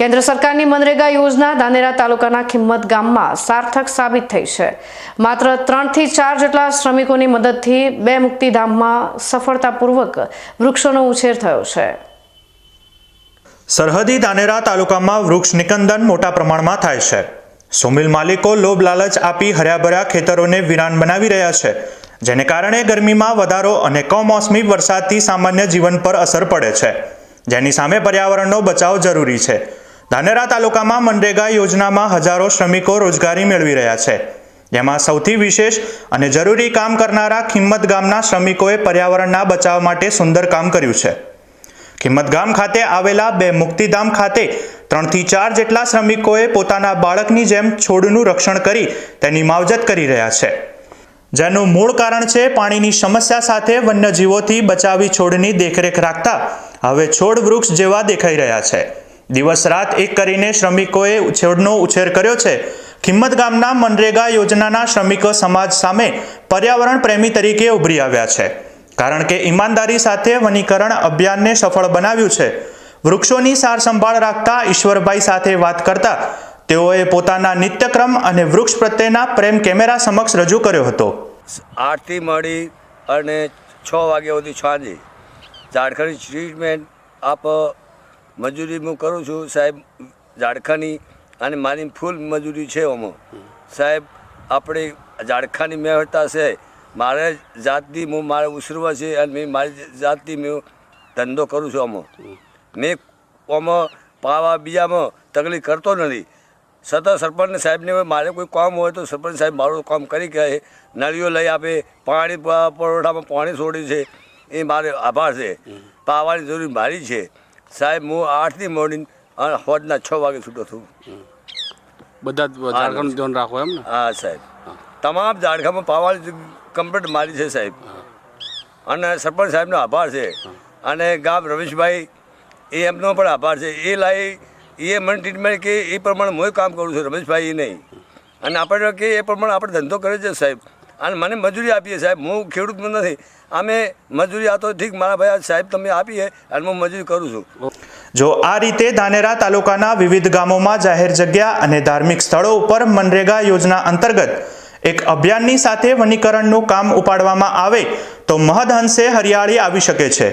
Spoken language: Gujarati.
કેન્દ્ર સરકારની મનરેગા યોજના ધાનેરા તાલુકાના ખિંમત ગામમાં સાર્થક સાબિત થઈ છે. માત્ર ત્રણથી ચાર જેટલા શ્રમિકોની મદદથી બે મુક્તિધામમાં સફળતાપૂર્વક વૃક્ષોનો ઉછેર થયો છે. સરહદી ધાનેરા તાલુકામાં વૃક્ષ નિકંદન મોટા પ્રમાણમાં થાય છે. સુમિલ માલિકો લોભ લાલચ આપી હર્યાભર્યા ખેતરોને વિરાન બનાવી રહ્યા છે, જેને કારણે ગરમીમાં વધારો અને કમોસમી વરસાદથી સામાન્ય જીવન પર અસર પડે છે. જેની સામે પર્યાવરણનો બચાવ જરૂરી છે. ધાનેરા તાલુકામાં મનરેગા યોજનામાં હજારો શ્રમિકો રોજગારી મેળવી રહ્યા છે. જેમાં સૌથી વિશેષ અને જરૂરી કામ કરનારા ખિંમત ગામના શ્રમિકોએ પર્યાવરણના બચાવ માટે સુંદર કામ કર્યું છે. ખિંમત ગામ ખાતે આવેલા બે મુક્તિધામ ખાતે ત્રણથી ચાર જેટલા શ્રમિકોએ પોતાના બાળકની જેમ છોડનું રક્ષણ કરી તેની માવજત કરી રહ્યા છે. જેનું મૂળ કારણ છે પાણીની સમસ્યા સાથે વન્યજીવોથી બચાવી છોડની દેખરેખ રાખતા હવે છોડ વૃક્ષ જેવા દેખાઈ રહ્યા છે. દિવસ રાત એક કરીને શ્રમિકોએ છોડનો ઉછેર કર્યો છે. ખિંમત ગામના મનરેગા યોજનાના શ્રમિકો સમાજ સામે પર્યાવરણ પ્રેમી તરીકે ઉભરી આવ્યા છે. કારણ કે ઈમાનદારી સાથે વનીકરણ અભિયાનને સફળ બનાવ્યું છે. વૃક્ષોની સાર સંભાળ રાખતા ઈશ્વરભાઈ સાથે વાત કરતા તેઓએ પોતાના નિત્યક્રમ અને વૃક્ષ પ્રત્યેના પ્રેમ કેમેરા સમક્ષ રજૂ કર્યો હતો. આરતી મળી અને છ વાગ્યા સુધી સાંજે ઝાડખંડ ટ્રીટમેન્ટ આપ મજૂરી હું કરું છું સાહેબ ઝાડખાની અને મારી ફૂલ મજૂરી છે આમાં સાહેબ આપણે ઝાડખાની મહેતા છે. મારે જાતથી હું મારે ઉછરવા છે અને મેં મારી જાતથી મેં ધંધો કરું છું આમાં મેં આમાં પાવા બીજામાં તકલીફ કરતો નથી. સતત સરપંચ સાહેબને મારે કોઈ કામ હોય તો સરપંચ સાહેબ મારું કામ કરી કહે નળીઓ લઈ આપે પાણી પરોઠામાં પાણી છોડે છે. એ મારે આભાર છે. પાવાની જરૂર મારી છે. સાહેબ હું આઠથી મોર્નિંગ અને હોજના છ વાગે છૂટો છું. બધા જ ઝારખંડ ધ્યાન રાખો એમ ને? હા સાહેબ. તમામ ઝાડખામાં પાવાની કમ્પ્લીટ મારી છે સાહેબ. અને સરપંચ સાહેબનો આભાર છે. અને ગામ રમેશભાઈ એ એમનો પણ આભાર છે. એ લાઈ એ મને ટ્રીટમેન્ટ કે એ પ્રમાણે હું કામ કરું છું રમેશભાઈ એ નહીં અને આપણે કે એ પ્રમાણે આપણે ધંધો કરે છે સાહેબ. અને મને મજૂરી આપીએ સાહેબ, હું ખેડૂત નથી. અમે મજૂરી, આ તો ઠીક, મારા ભાઈ સાહેબ તમે આપીએ અને હું મજૂરી કરું છું. જો આ રીતે ધાનેરા તાલુકાના વિવિધ ગામોમાં જાહેર જગ્યા અને ધાર્મિક સ્થળો ઉપર મનરેગા યોજના અંતર્ગત એક અભિયાનની સાથે વનીકરણનું કામ ઉપાડવામાં આવે તો મહદ અંશે હરિયાળી આવી શકે છે.